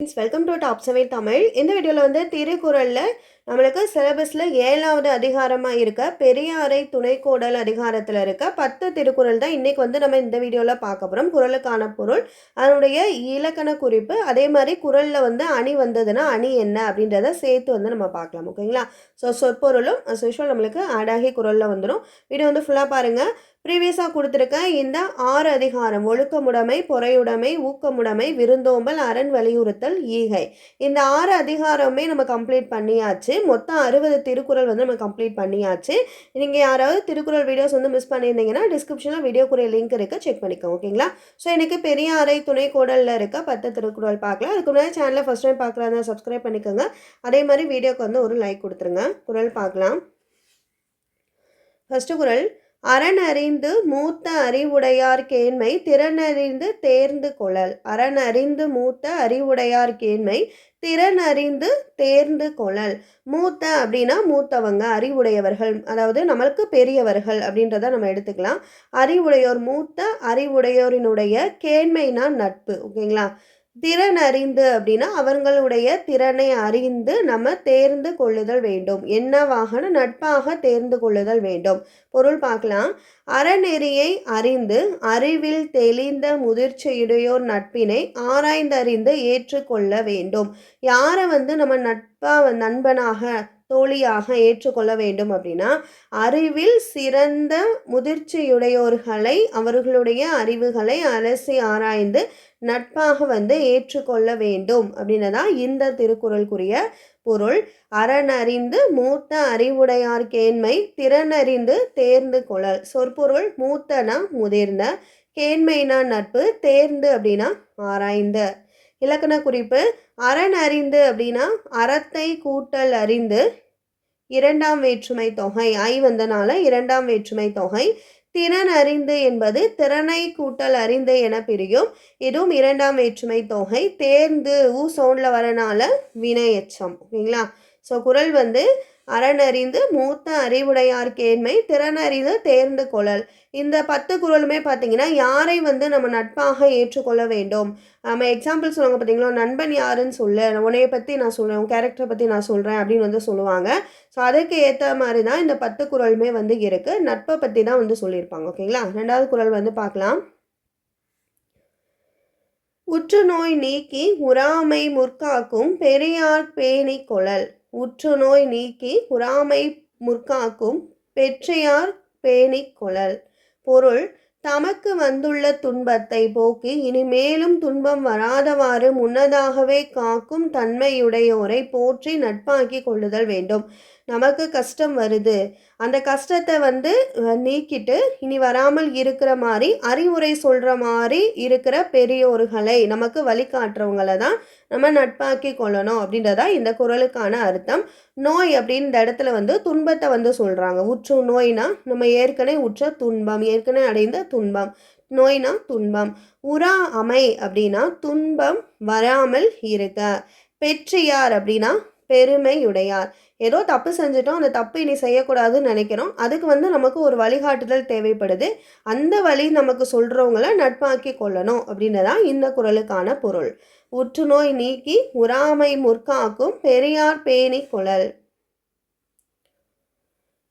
Friends welcome to top seven Tamil இந்த வீடியோவில் வந்து திருக்குறளில் நம்மளுக்கு சிலபஸில் ஏழாவது அதிகாரமாக இருக்க பெரியாரை துணைக்கோடல் அதிகாரத்தில் இருக்க பத்து திருக்குறள் தான் இன்றைக்கி வந்து நம்ம இந்த வீடியோவில் பார்க்க போகிறோம் குரலுக்கான பொருள் அதனுடைய இலக்கண குறிப்பு அதே மாதிரி குறளில் வந்து அணி வந்ததுன்னா அணி என்ன அப்படின்றத சேர்த்து வந்து நம்ம பார்க்கலாம் ஓகேங்களா? ஸோ சொற்பொருளும் சுஷுவல் நம்மளுக்கு அடாகி குரலில் வந்துடும் வீடியோ வந்து ஃபுல்லாக பாருங்கள் ப்ரீவியஸாக கொடுத்துருக்க இந்த ஆறு அதிகாரம் ஒழுக்கமுடைமை பொறையுடைமை ஊக்கமுடைமை விருந்தோம்பல் அரண் வலியுறுத்தல் ஈகை. இந்த ஆறு அதிகாரமே நம்ம கம்ப்ளீட் பண்ணியாச்சு. மொத்தம் அறுபது திருக்குறள் வந்து நம்ம கம்ப்ளீட் பண்ணியாச்சு. நீங்கள் யாராவது திருக்குறள் வீடியோஸ் வந்து மிஸ் பண்ணியிருந்தீங்கன்னா டிஸ்கிரிப்ஷனில் வீடியோக்குரிய லிங்க் இருக்குது செக் பண்ணிக்கோங்க ஓகேங்களா ஸோ எனக்கு பெரியாரை துணை கோடலில் இருக்க பத்து திருக்குறள் பார்க்கலாம். அதுக்கு முன்னாடி சேனலை ஃபஸ்ட் டைம் பார்க்குறாங்க சப்ஸ்கிரைப் பண்ணிக்கோங்க. அதே மாதிரி வீடியோக்கு வந்து ஒரு லைக் கொடுத்துருங்க. குரல் பார்க்கலாம். ஃபஸ்ட்டு குரல் அரண் அறிந்து மூத்த அறிவுடையார் கேண்மை திறனறிந்து தேர்ந்து கொழல். அரண் அறிந்து மூத்த அறிவுடையார் கேண்மை திறன் அறிந்து தேர்ந்து கொளல் மூத்த அப்படின்னா மூத்தவங்க அறிவுடையவர்கள். அதாவது நம்மளுக்கு பெரியவர்கள் அப்படின்றத நம்ம எடுத்துக்கலாம். அறிவுடையோர் மூத்த அறிவுடையோரினுடைய கேண்மைனா நட்பு. ஓகேங்களா? திறன் அறிந்து அப்படின்னா அவர்களுடைய திறனை அறிந்து நம்ம தேர்ந்து கொள்ளுதல் வேண்டும். என்னவாகன நட்பாக தேர்ந்து கொள்ளுதல் வேண்டும். பொருள் பார்க்கலாம். அறநெறியை அறிந்து அறிவில் தெளிந்த முதிர்ச்சியுடையோர் நட்பினை ஆராய்ந்தறிந்து ஏற்றுக்கொள்ள வேண்டும். யாரை வந்து நம்ம நட்பாக நண்பனாக தோழியாக ஏற்றுக்கொள்ள வேண்டும் அப்படின்னா அறிவில் சிறந்த முதிர்ச்சியுடையோர்களை அவர்களுடைய அறிவுகளை அலசி ஆராய்ந்து நட்பாக வந்து ஏற்றுக்கொள்ள வேண்டும் அப்படின்னதான் இந்த திருக்குறளுக்குரிய பொருள். அறனறிந்து மூத்த அறிவுடையார் கேண்மை திறனறிந்து தேர்ந்து கொள்ளல் சொற்பொருள் மூத்தனா முதிர்ந்த. கேண்மைனா நட்பு தேர்ந்து அப்படின்னா ஆராய்ந்த. இலக்கண குறிப்பு. அரண் அறிந்து அப்படின்னா அறத்தை கூட்டல் அறிந்து இரண்டாம் வேற்றுமை தொகை ஐ வந்தனால இரண்டாம் வேற்றுமை தொகை. திறன் அறிந்து என்பது திறனை கூட்டல் அறிந்து என பிரியும். இதுவும் இரண்டாம் வேற்றுமை தொகை. தேர்ந்து ஊ சவுண்டில் வரனால வினையச்சம் ஓகேங்களா? ஸோ குரல் வந்து அறனறிந்து மூத்த அறிவுடையார் கேண்மை திறனறிந்து தேர்ந்து கொள்ளல் இந்த பத்து குரலுமே பார்த்தீங்கன்னா யாரை வந்து நம்ம நட்பாக ஏற்றுக்கொள்ள வேண்டும்? நம்ம எக்ஸாம்பிள் சொல்லுவாங்க பார்த்தீங்களா நண்பன் யாருன்னு சொல்லு. உன்னைய பற்றி நான் சொல்கிறேன் உன் கேரக்டரை பற்றி நான் சொல்கிறேன் அப்படின்னு வந்து சொல்லுவாங்க. ஸோ அதுக்கு ஏற்ற மாதிரி தான் இந்த பத்து குரலுமே வந்து இருக்குது நட்பை பற்றி தான் வந்து சொல்லியிருப்பாங்க ஓகேங்களா ரெண்டாவது குரல் வந்து பார்க்கலாம். உற்றுநோய் நீக்கி உறாமை முற்காக்கும் பெரியார் பேணி கொழல். உற்றுநோய் நீக்கி உறாமை முற்காக்கும் பெற்றையார் பேணி கொழல். பொருள் தமக்கு வந்துள்ள துன்பத்தை போக்கி இனிமேலும் துன்பம் வராதவாறு முன்னதாகவே காக்கும் தன்மையுடையோரை போற்றி நட்பாக்கி கொள்ளுதல் வேண்டும். நமக்கு கஷ்டம் வருது. அந்த கஷ்டத்தை வந்து நீக்கிட்டு இனி வராமல் இருக்கிற மாதிரி அறிவுரை சொல்கிற மாதிரி இருக்கிற பெரியோர்களை நமக்கு வழிகாட்டுறவங்கள தான் நம்ம நட்பாக்கி கொள்ளணும் அப்படின்றதா இந்த குரலுக்கான அர்த்தம். நோய் அப்படின்ற இடத்துல வந்து துன்பத்தை வந்து சொல்கிறாங்க உற்று நோய்னா நம்ம ஏற்கனவே உற்ற துன்பம் ஏற்கனவே அடைந்த துன்பம். நோய்னா துன்பம். உரா அமை அப்படின்னா துன்பம் வராமல் இருக்க. பெற்றியார் அப்படின்னா பெருமையுடையார். ஏதோ தப்பு செஞ்சிட்டோம் அந்த தப்பு இனி செய்யக்கூடாதுன்னு நினைக்கிறோம். அதுக்கு வந்து நமக்கு ஒரு வழிகாட்டுதல் தேவைப்படுது. அந்த வழி நமக்கு சொல்கிறவங்கள நட்பாக்கி கொள்ளணும் அப்படின்றதான் இந்த குரலுக்கான பொருள். உற்றுநோய் நீக்கி உறாமை முற்காக்கும் பெரியார் பேணி குழல்.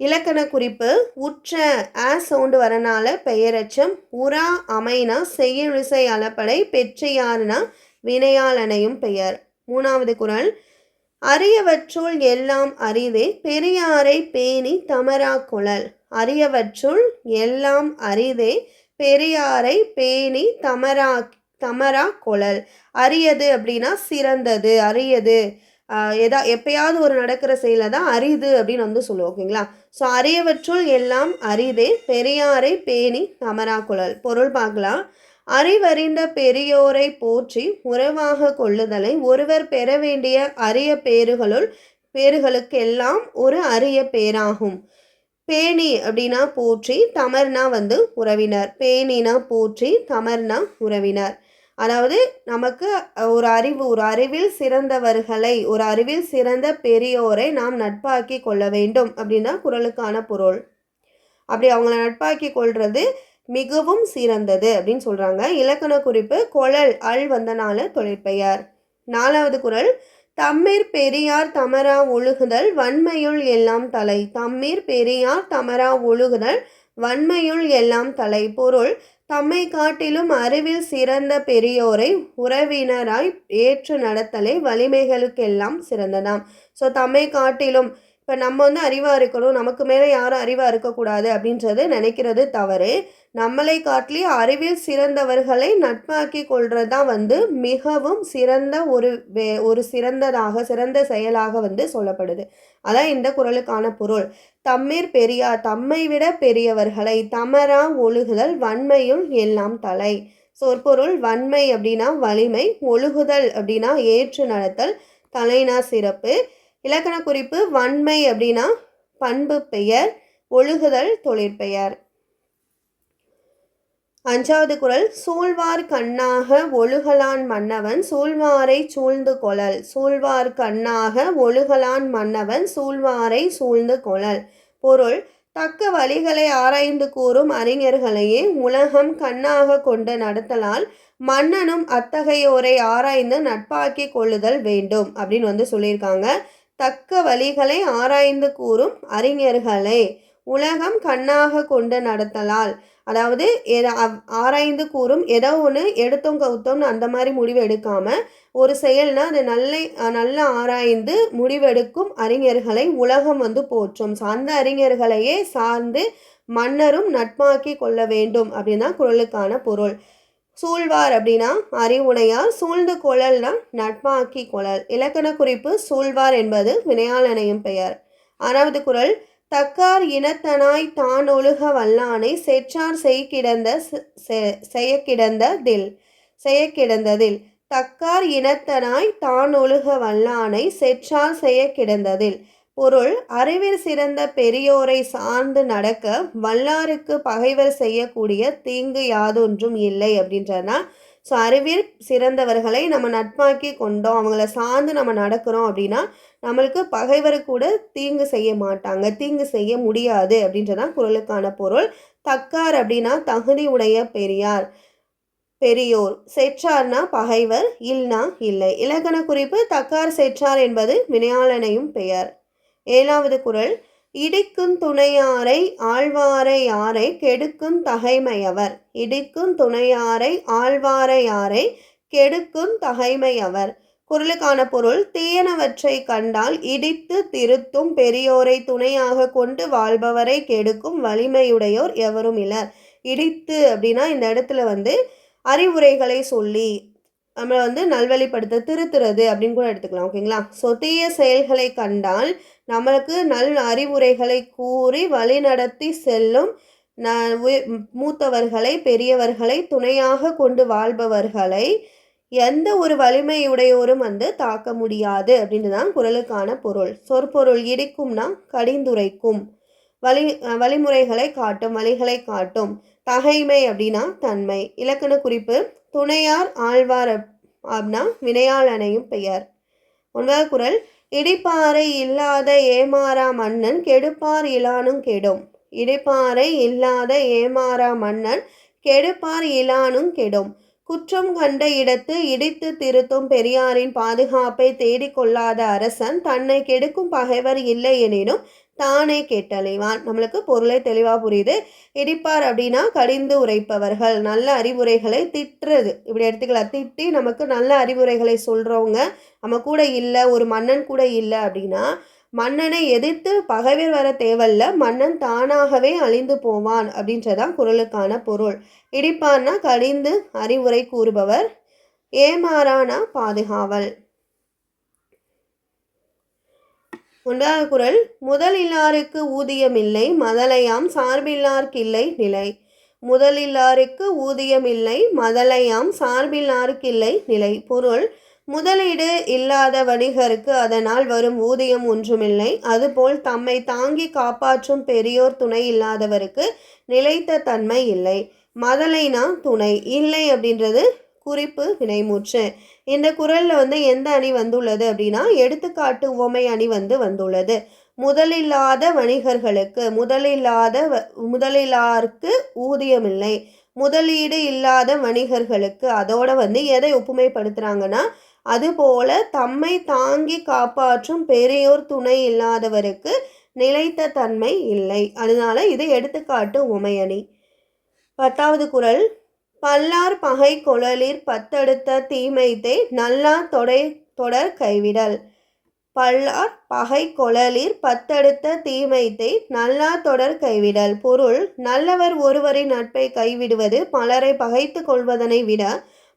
இலக்கண குறிப்பு உற்ற ஆ சவுண்டு வரனால பெயரச்சம் உரா அமைனா செய்யுழிசை அளப்படை பெற்றையார்னா வினையாளனையும் பெயர். மூணாவது குரல் அரியவற்றுள் எல்லாம் அரிதே பெரியாரை பேணி தமரா குழல். அரியவற்றுள் எல்லாம் அரிதே பெரியாரை பேணி தமரா தமரா குழல். அரியது அப்படின்னா சிறந்தது அரியது எதா எப்பயாவது ஒரு நடக்கிற செயலை தான் அரிது அப்படின்னு வந்து சொல்லுவோம் ஓகேங்களா? ஸோ அரியவற்றுள் எல்லாம் அரிதே பெரியாரை பேணி தமரா குழல். பொருள் பார்க்கலாம். அறிவறிந்த பெரியோரை போற்றி உறவாக கொள்ளுதலை ஒருவர் பெற வேண்டிய அரிய பேறுகளுள் பேறுகளுக்கெல்லாம் ஒரு அரிய பேராகும் பேணி அப்படின்னா போற்றி தமர்னா வந்து உறவினர். பேணினா போற்றி தமர்னா உறவினர். அதாவது நமக்கு ஒரு அறிவு ஒரு அறிவில் சிறந்தவர்களை ஒரு அறிவில் சிறந்த பெரியோரை நாம் நட்பாக்கி கொள்ள வேண்டும் அப்படின்னா குரலுக்கான பொருள். அப்படி அவங்கள நட்பாக்கி கொள்வது மிகவும் சிறந்தது அப்படின்னு சொல்கிறாங்க இலக்கண குறிப்பு கொழல் அல் வந்தனால தொழிற்பெயர். நாலாவது குரல் தம்மீர் பெரியார் தமரா ஒழுகுதல் வன்மையுள் எல்லாம் தலை. தம்மீர் பெரியார் தமரா ஒழுகுதல் வன்மையுள் எல்லாம் தலை. பொருள் தம்மை காட்டிலும் அறிவில் சிறந்த பெரியோரை உறவினராய் ஏற்று நடத்தலை வலிமைகளுக்கெல்லாம் சிறந்ததாம். ஸோ தம்மை காட்டிலும் இப்போ நம்ம வந்து அறிவாக இருக்கணும் நமக்கு மேலே யாரும் அறிவாக இருக்கக்கூடாது அப்படின்றது நினைக்கிறது தவறு. நம்மளை காட்டிலே அறிவில் சிறந்தவர்களை நட்பாக்கி கொள்வது தான் வந்து மிகவும் சிறந்த ஒரு வே ஒரு சிறந்ததாக சிறந்த செயலாக வந்து சொல்லப்படுது. அதான் இந்த குறளுக்கான பொருள். தம்மீர் பெரியார் தம்மை விட பெரியவர்களை தமரா ஒழுகுதல் வன்மையும் எல்லாம் தலை. சொற்பொருள் வன்மை அப்படின்னா வலிமை ஒழுகுதல் அப்படின்னா ஏற்று நடத்தல் தலைனா சிறப்பு. இலக்கண குறிப்பு வன்மை அப்படின்னா பண்பு பெயர் ஒழுகுதல் தொழிற்பெயர். அஞ்சாவது குரல் சூழ்வார் கண்ணாக ஒழுகலான் மன்னவன் சூழ்வாரை சூழ்ந்து கொளல் சூழ்வார் கண்ணாக ஒழுகலான் மன்னவன் சூழ்வாரை சூழ்ந்து கொளல் பொருள் தக்க வழிகளை ஆராய்ந்து கூறும் அறிஞர்களையே உலகம் கண்ணாக கொண்டு நடத்தலால் மன்னனும் அத்தகையோரை ஆராய்ந்து நட்பாக்கி கொள்ளுதல் வேண்டும் அப்படின்னு வந்து சொல்லியிருக்காங்க. தக்க வழிகளை ஆராய்ந்து கூறும் அறிஞர்களை. உலகம் கண்ணாக கொண்டு நடத்தலால். அதாவது ஆராய்ந்து கூறும் ஏதோ ஒன்று எடுத்தோம் கவுத்தோம்னு அந்த மாதிரி முடிவு எடுக்காமல் ஒரு செயல்னால் அது நல்ல நல்ல ஆராய்ந்து முடிவெடுக்கும் அறிஞர்களை உலகம் வந்து போற்றும். சார்ந்த அந்த அறிஞர்களையே சார்ந்து மன்னரும் நட்பாக்கி கொள்ள வேண்டும் அப்படின்னா தான் குரலுக்கான பொருள். சூழ்வார் அப்படின்னா அறிவுடையார் சூழ்ந்து கொழல்னா நட்பாக்கி கொழல். இலக்கண குறிப்பு சூழ்வார் என்பது வினையாளனையும் பெயர். ஆறாவது குரல் தக்கார் இனத்தனாய் தான் ஒழுக வல்லானை செற்றார் செய் கிடந்த செய்ய கிடந்த தில். செய்ய கிடந்ததில் தக்கார் இனத்தனாய் தான் ஒழுக வல்லானை செற்றார் செய்ய கிடந்ததில் பொருள் அறிவில் சிறந்த பெரியோரை சார்ந்து நடக்க வல்லாருக்கு பகைவர் செய்யக்கூடிய தீங்கு யாதொன்றும் இல்லை அப்படின்றதுனா ஸோ அறிவில் சிறந்தவர்களை நம்ம நட்பாக்கி கொண்டோம். அவங்கள சார்ந்து நம்ம நடக்கிறோம் அப்படின்னா நம்மளுக்கு பகைவர் கூட தீங்கு செய்ய மாட்டாங்க. தீங்கு செய்ய முடியாது அப்படின்றதான் குரலுக்கான பொருள். தக்கார் அப்படின்னா தகுதி உடைய பெரியார் பெரியோர். செற்றார்னா பகைவர் இல்னா இல்லை. இலக்கண குறிப்பு தக்கார் செற்றார் என்பது வினையாளனையும் பெயர். ஏழாவது குரல் இடிக்கும் துணையாரை ஆழ்வாரை யாரை கெடுக்கும் தகைமையவர். இடிக்கும் துணையாரை ஆழ்வாரை யாரை கெடுக்கும் தகைமையவர். குரலுக்கான பொருள் தீயனவற்றை கண்டால் இடித்து திருத்தும் பெரியோரை துணையாக கொண்டு வாழ்பவரை கெடுக்கும் வலிமையுடையோர் எவரும் இல்லர் இடித்து அப்படின்னா இந்த இடத்துல வந்து அறிவுரைகளை சொல்லி நம்மளை வந்து நல்வழிப்படுத்த திருத்துறது அப்படின்னு கூட எடுத்துக்கலாம் ஓகேங்களா ஸோ தீய செயல்களை கண்டால் நம்மளுக்கு நல் அறிவுரைகளை கூறி வழிநடத்தி செல்லும் ந மூத்தவர்களை பெரியவர்களை துணையாக கொண்டு வாழ்பவர்களை எந்த ஒரு வலிமையுடையோரும் வந்து தாக்க முடியாது அப்படின்னு தான் குரலுக்கான பொருள். சொற்பொருள் இடிக்கும்னா கடிந்துரைக்கும். வழி வழிமுறைகளை காட்டும் வழிகளை காட்டும். தகைமை அப்படின்னா தன்மை. இலக்கண குறிப்பு துணையார் ஆழ்வார் அப்படின்னா வினையாளனையும் பெயர். ஒன்பதாவது குரல் இடிப்பாறை இல்லாத ஏமாறா மன்னன் கெடுப்பார் இலானும் கெடும். இடிப்பாறை இல்லாத ஏமாறா மன்னன் கெடுப்பார் இலானும் கெடும். குற்றம் கண்ட இடத்து இடித்து திருத்தும் பெரியாரின் பாதுகாப்பை தேடிக்கொள்ளாத அரசன் தன்னை கெடுக்கும் பகைவர் இல்லை எனினும் தானே கேட்டலைவான் நம்மளுக்கு பொருளை தெளிவாக புரியுது. இடிப்பார் அப்படின்னா கடிந்து உரைப்பவர்கள். நல்ல அறிவுரைகளை திட்டுறது. இப்படி எடுத்துக்கலாம் திட்டி நமக்கு நல்ல அறிவுரைகளை சொல்கிறவங்க நம்ம கூட இல்லை ஒரு மன்னன் கூட இல்லை அப்படின்னா மன்னனை எதிர்த்து பகைவர் வர தேவல்ல மன்னன் தானாகவே அழிந்து போவான் அப்படின்றதான் குரலுக்கான பொருள். இடிப்பான்னா கடிந்து அறிவுரை கூறுபவர். ஏமாறானா பாதுகாவல். ஒன்றாவது குரல் முதலில்லாருக்கு ஊதியமில்லை மதலையாம் சார்பில்லார்க்கில்லை நிலை. முதலில்லாருக்கு ஊதியமில்லை மதலையாம் சார்பில்லார்க்கில்லை நிலை. பொருள் முதலீடு இல்லாத வணிகருக்கு அதனால் வரும் ஊதியம் ஒன்றுமில்லை. அதுபோல் தம்மை தாங்கி காப்பாற்றும் பெரியோர் துணை இல்லாதவருக்கு நிலைத்த தன்மை இல்லை. மதலைனா துணை. இல்லை அப்படின்றது குறிப்பு வினைமூச்சு இந்த குரலில் வந்து எந்த அணி வந்துள்ளது அப்படின்னா எடுத்துக்காட்டு உவமை அணி வந்து வந்துள்ளது. முதலில்லாத வணிகர்களுக்கு முதலில்லாத முதலிலாருக்கு ஊதியமில்லை. முதலீடு இல்லாத வணிகர்களுக்கு அதோட வந்து எதை ஒப்புமைப்படுத்துகிறாங்கன்னா அதுபோல தம்மை தாங்கி காப்பாற்றும் பெரியோர் துணை இல்லாதவருக்கு நிலைத்த தன்மை இல்லை. அதனால இது எடுத்துக்காட்டு உமையணி பத்தாவது குறள் பல்லார் பகை கொழலிர் பத்தடுத்த தீமைத்தே நல்லா தொடை தொடர் கைவிடல். பல்லார் பகை கொழலிர் பத்தடுத்த தீமைத்தை நல்லா தொடர் கைவிடல். பொருள் நல்லவர் ஒருவரின் நட்பை கைவிடுவது பலரை பகைத்து கொள்வதனை விட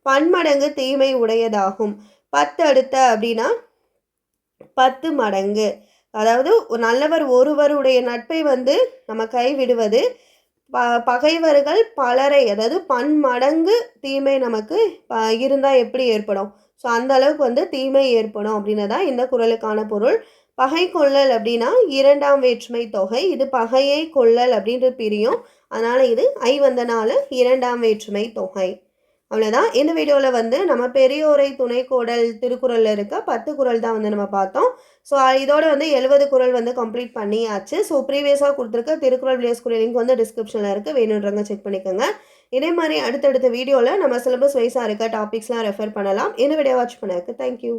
பன்மடங்கு தீமை உடையதாகும். பத்தடுத்த அப்படின்னா பத்து மடங்கு. அதாவது நல்லவர் ஒருவருடைய நட்பை வந்து நம்ம கைவிடுவது ப பகைவர்கள் பலரை அதாவது பன்மடங்கு தீமை நமக்கு இருந்தால் எப்படி ஏற்படும்? ஸோ அந்த அளவுக்கு வந்து தீமை ஏற்படும் அப்படின்னதான் இந்த குரலுக்கான பொருள். பகை கொள்ளல் அப்படின்னா இரண்டாம் வேற்றுமை தொகை. இது பகையை கொள்ளல் அப்படின்றது பிரியும். அதனால் இது ஐ வந்தனால இரண்டாம் வேற்றுமை தொகை. அவ்வளோதான் இந்த வீடியோவில் வந்து நம்ம பெரியோரை துணை கோடல் திருக்குறளில் இருக்க பத்து குறள் தான் வந்து நம்ம பார்த்தோம். ஸோ இதோட வந்து எழுபது குறள் வந்து கம்ப்ளீட் பண்ணியாச்சு. ஸோ ப்ரீவியஸாக கொடுத்துருக்க திருக்குறள் விளையாஸ் குரல் லிங்க் வந்து டிஸ்கிரிப்ஷனில் இருக்குது வேணுன்றவங்க செக் பண்ணிக்கோங்க. இதே மாதிரி அடுத்தடுத்த வீடியோவில் நம்ம சிலபஸ் வைஸாக இருக்க டாபிக்ஸ்லாம் ரெஃபர் பண்ணலாம். இந்த வீடியோ வாட்ச் பண்ணதுக்கு தேங்க்யூ